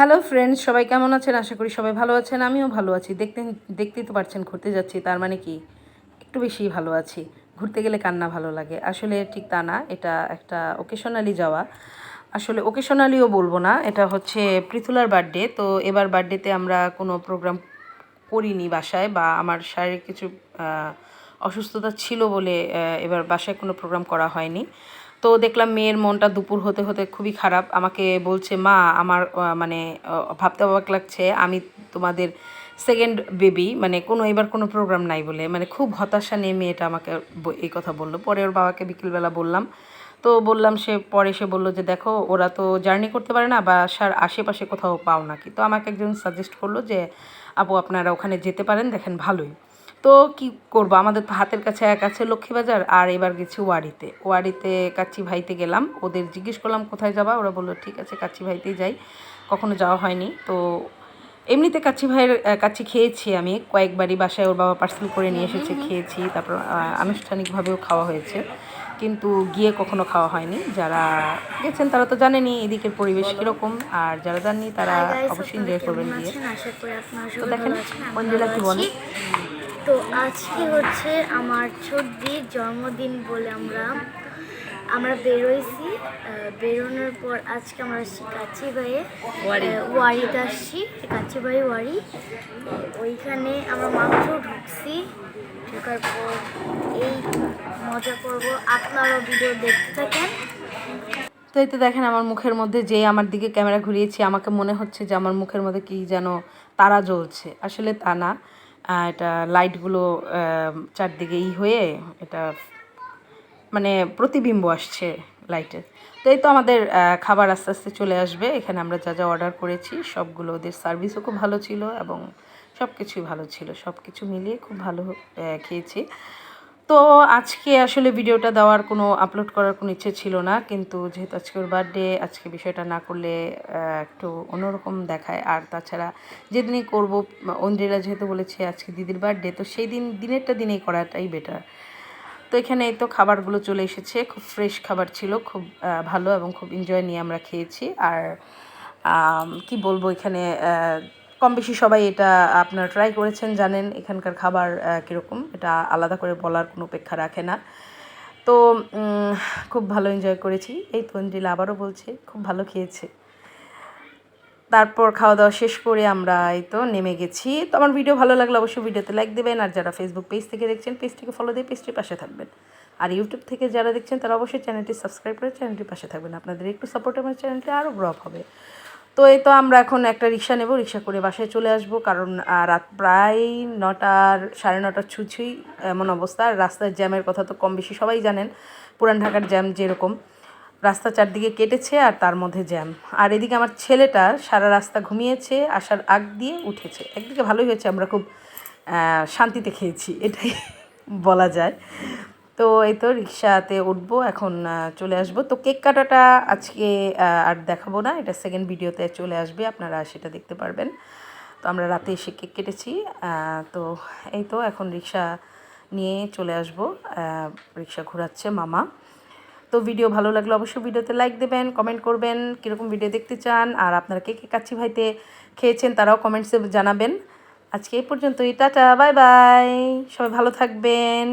Hello friends সবাই কেমন আছেন? আশা করি সবাই ভালো আছেন। আমিও ভালো আছি। দেখতে, দেখতেই তো পারছেন, ঘুরতে যাচ্ছি। তার মানে কি? একটু বেশি ভালো আছি। ঘুরতে গেলে কান্না ভালো লাগে। আসলে ঠিক তা না। এটা একটা ওকেশনালি যাওয়া। আসলে ওকেশনালিও বলব না। এটা হচ্ছে পৃথুলার বার্থডে তো এবার বার্থডেতে আমরা কোনো প্রোগ্রাম করিনি বাসায় বা আমার শারীরিক কিছু অসুস্থতা ছিল বলে এবার বাসায় কোনো প্রোগ্রাম করা হয়নি। তো দেখলাম মেয়ের মনটা দুপুর হতে হতে খুবই খারাপ। আমাকে বলছে, মা, আমার মানে ভাবতে অবাক লাগছে। আমি তোমাদের সেকেন্ড বেবি মানে কোনো, এবার কোনো প্রোগ্রাম নাই বলে। মানে খুব হতাশা নিয়ে মেয়েটা আমাকে ব- এই কথা বলল। পরে ওর বাবাকে বিকেলবেলা বললাম। তো বললাম সে, পরে সে বলল যে, দেখো, ওরা তো জার্নি করতে পারে না বাসার আশেপাশে কোথাও পাও নাকি। তো আমাকে একজন সাজেস্ট করল যে, আপু, আপনারা ওখানে যেতে পারেন, দেখেন ভালোই। তো কি করব? আমাদের তো হাতের কাছে এক আছে লক্ষ্মীবাজার আর এবার গেছি ওয়ারিতে। ওয়ারিতে কাচ্চি ভাইতে গেলাম। ওদের জিজ্ঞেস করলাম কোথায় যাবা? ওরা বলল ঠিক আছে কাচ্চি ভাইতেই যাই। কখনো যাওয়া হয়নি। তো এমনিতে কাচ্চি ভাইয়ের কাচ্চি খেয়েছি আমি। কয়েকবারই বাসায় ওর বাবা পার্সেল করে নিয়ে এসেছে খেয়েছি। তারপর আনুষ্ঠানিকভাবেও খাওয়া হয়েছে। কিন্তু গিয়ে কখনো খাওয়া হয়নি। যারা গেছেন তারা তো জানেনি এদিকের পরিবেশ কীরকম। আর যারা জাননি তারা অবশ্যই এনজয় করবেন গিয়ে। তো দেখেন মঞ্জুলা কি বলে। তো আজকে হচ্ছে আমার ছোটদির জন্মদিন বলে আমরা আমরা বেরোইছি। বেরোনোর পর আজকে আমরা আসছি কাচি ভাইয়ে ওয়ারিতে আসছি কাচি ভাই ওয়ারি। ওইখানে আমরা মাংস ঢুকছি। ঢোকার পর এই মজা করব। আপনারাও ভিডিও দেখতে থাকেন। তো এই তো দেখেন আমার মুখের মধ্যে যে আমার দিকে ক্যামেরা ঘুরিয়েছি আমাকে মনে হচ্ছে যে আমার মুখের মধ্যে কি যেন তারা জ্বলছে। আসলে তা না। এটা লাইটগুলো চারদিকে ই হয়ে এটা মানে প্রতিবিম্ব আসছে লাইটের তো এই তো আমাদের খাবার আস্তে আস্তে চলে আসবে। এখানে আমরা যা যা অর্ডার করেছি, সবগুলো ওদের সার্ভিসও খুব ভালো ছিল এবং সব কিছুই ভালো ছিল। সব কিছু মিলিয়ে খুব ভালো খেয়েছি। তো আজকে আসলে ভিডিওটা দেওয়ার কোনো আপলোড করার কোনো ইচ্ছে ছিল না। কিন্তু যেহেতু আজকে ওর বার্থডে আজকে বিষয়টা না করলে একটু অন্যরকম দেখায়। আর তাছাড়া যেদিনই করব অঞ্জেলা যেহেতু বলেছে আজকে দিদির বার্থডে তো সেই দিন, দিনেরটা দিনেই করাটাই বেটার তো এখানে এই তো খাবারগুলো চলে এসেছে। খুব ফ্রেশ খাবার ছিল, খুব ভালো এবং খুব এনজয় নিয়ে আমরা খেয়েছি। আর কি বলব এখানে কম বেশি সবাই এটা আপনারা ট্রাই করেছেন, জানেন এখানকার খাবার কীরকম। এটা আলাদা করে বলার কোনো অপেক্ষা রাখে না। তো খুব ভালো এনজয় করেছি। এই তো আবারও বলছে, খুব ভালো খেয়েছে। তারপর খাওয়া দাওয়া শেষ করে আমরা এই তো নেমে গেছি। তো আমার ভিডিও ভালো লাগলে অবশ্যই ভিডিওতে লাইক দেবেন, আর যারা ফেসবুক পেজ থেকে দেখছেন পেজটিকে ফলো দিয়ে পেজটির পাশে থাকবেন। আর ইউটিউব থেকে যারা দেখছেন, তারা অবশ্যই চ্যানেলটি সাবস্ক্রাইব করে চ্যানেলটির পাশে থাকবেন। আপনাদের একটু সাপোর্ট আমার চ্যানেলটি আরও গ্রো হবে। তো এই তো আমরা এখন একটা রিক্সা নেব, রিক্সা করে বাসায় চলে আসব। কারণ রাত প্রায় নটার, সাড়ে নটার ছুঁছুই এমন অবস্থা। আর রাস্তার জ্যামের কথা তো কম বেশি সবাই জানেন। পুরান ঢাকার জ্যাম যেরকম। রাস্তা চারদিকে কেটেছে আর তার মধ্যে জ্যাম। আর এদিকে আমার ছেলেটা সারা রাস্তা ঘুমিয়েছে, আসার আগ দিয়ে উঠেছে। একদিকে ভালোই হয়েছে, আমরা খুব শান্তিতে খেয়েছি, এটাই বলা যায়। তো এই তো রিক্সাতে উঠবো, এখন চলে আসব। তো কেক কাটাটা আজকে আর দেখাবো না, এটা সেকেন্ড ভিডিওতে চলে আসবে, আপনারা সেটা দেখতে পারবেন। তো আমরা রাতে এসে কেক কেটেছি তো এই তো এখন রিক্সা নিয়ে চলে আসব রিক্সা ঘোরাচ্ছে মামা। তো ভিডিও ভালো লাগলে অবশ্যই ভিডিওতে লাইক দেবেন কমেন্ট করবেন, কীরকম ভিডিও দেখতে চান, আর আপনারা কে কে কাচ্চি ভাইতে খেয়েছেন তারাও কমেন্টসে জানাবেন। আজকে এই পর্যন্তই, টাটা বাই বাই সবাই ভালো থাকবেন।